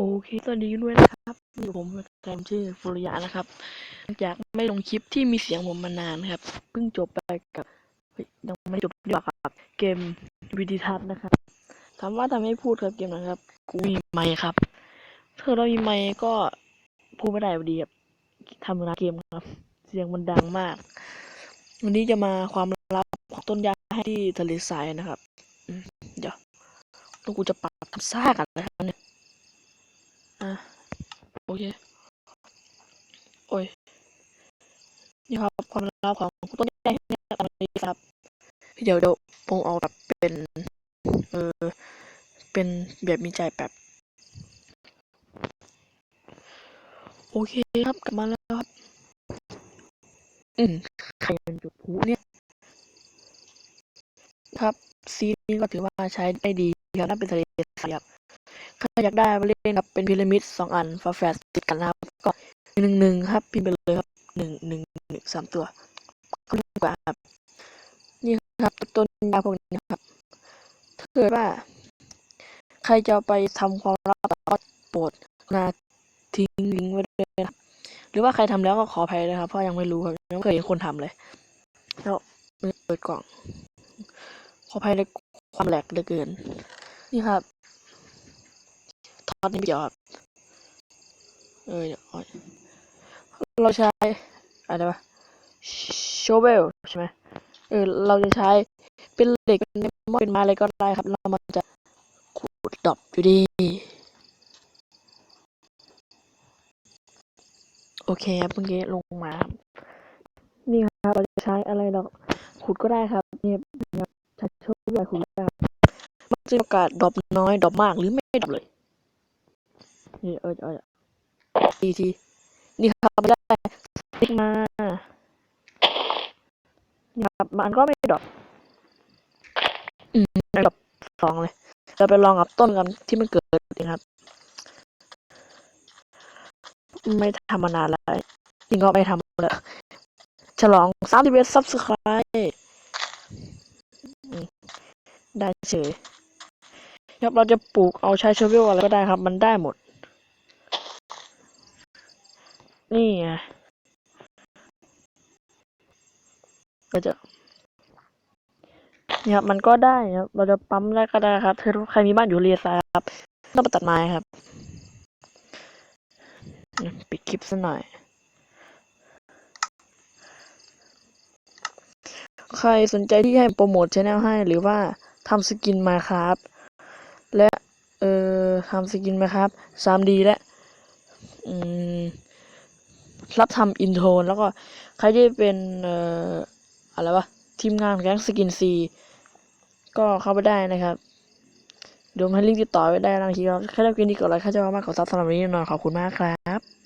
โอเค สวัสดีด้วยนะครับ อยู่ผมแซมชื่อฟุริยะนะครับหลังจากไม่ลงคลิปที่มีเสียงผมมานานครับ เพิ่งจบไปกับยังไม่จบดีกว่าครับ เกมวิดิทัศน์นะครับถามว่าทำให้พูดครับเกมนะครับ กูมีไมค์ครับถ้าเรามีไมค์ก็พูดไม่ได้พอดีครับทำงานเกมครับ เสียงมันดังมาก วันนี้จะมาความลับของต้นยาให้ที่ทะเลทรายนะครับ เดี๋ยวต้องกูจะปรับทำซ่ากันนะครับเนี่ย โอเค โอ้ย นี่ครับความลับของต้นแย่เนี่ยอันนี้ครับ เดี๋ยวเดี๋ยวผมเอาแบบเป็น เออ เป็นแบบมีใจแบบ โอเคครับกลับมาแล้วครับ อืมใครเป็นจุดพลุเนี่ย ครับ ซีนี้ก็ถือว่าใช้ได้ดีครับน่าเป็นทะเลทรายครับ ถ้าอยากได้ไปเล่นครับเป็นพีระมิดสองอันฝาแฝดติดกันนะครับก็หนึ่งหนึ่งครับพิมพ์ไปเลยครับหนึ่งหนึ่งหนึ่งสามตัวก็ดีกว่าครับ นี่ครับต้นยาพวกนี้นะครับถ้าเกิดว่า ใครจะไปทำความลับก็โปรดนาทิ้งลิงก์ไว้ด้วยนะหรือว่าใครทำแล้วก็ขออภัยนะครับเพราะยังไม่รู้ครับยังไม่เคยเห็นคนทำเลยแล้วเปิดกล่อง ขออภัยในความแหลกเหลือเกิน นี่ครับ ทอดนี่ไม่เกี่ยวครับเออเดี๋ยวเอาเราใช้อะไรวะโชเวลใช่ไหมเออเราจะใช้เป็นเหล็กเป็นไม้เป็นไม้อะไรก็ได้ครับแล้วมันจะขูดดอบอยู่ดีโอเคครับเมื่อกี้ลงมา นี่ครับเราจะใช้อะไรเราขุดก็ได้ครับเนี่ยครับใช้โชเวลขุดได้ครับมันจะโอกาสดอปน้อยดอปมากหรือไม่ดอปเลย นี่เออเออทีทีนี่ครับไม่ได้ติ๊กมานี่ครับมันก็ไม่ดรอปอืมไม่ดรอปสองเลยเราไปลองกับต้นกันที่มันเกิดเองครับ ไม่ทำมานานแล้วจริงก็ไม่ทำแล้วฉลองสามสิบเอ็ดซับสไครต์ได้เฉยครับเราจะปลูกเอาใช้ชเวลอะไรก็ได้ครับ มันได้หมด นี่ไงก็จะเนี่ยครับมันก็ได้ครับ เราจะปั๊มได้ก็ได้ครับถ้าใครมีบ้านอยู่เรียซายครับ ต้องไปตัดไม้ครับ ปิดคลิปซะหน่อย ใครสนใจที่ให้โปรโมทชแนลให้หรือว่าทำสกินมาครับ และ เอ่อทำสกินมาครับ 3D และ อืม รับทำอินโทนแล้วก็ใครที่เป็นเอ่ออะไรวะทีมงานแก๊งสกินซีก็เข้าไปได้นะครับเดี๋ยวมให้ลิงก์ติดต่อไว้ได้นะทีครับแค่ได้กินดีกว่าอะไรค่าจะมากขอซับสำหรับวันนี้แน่นอนขอบคุณมากครับ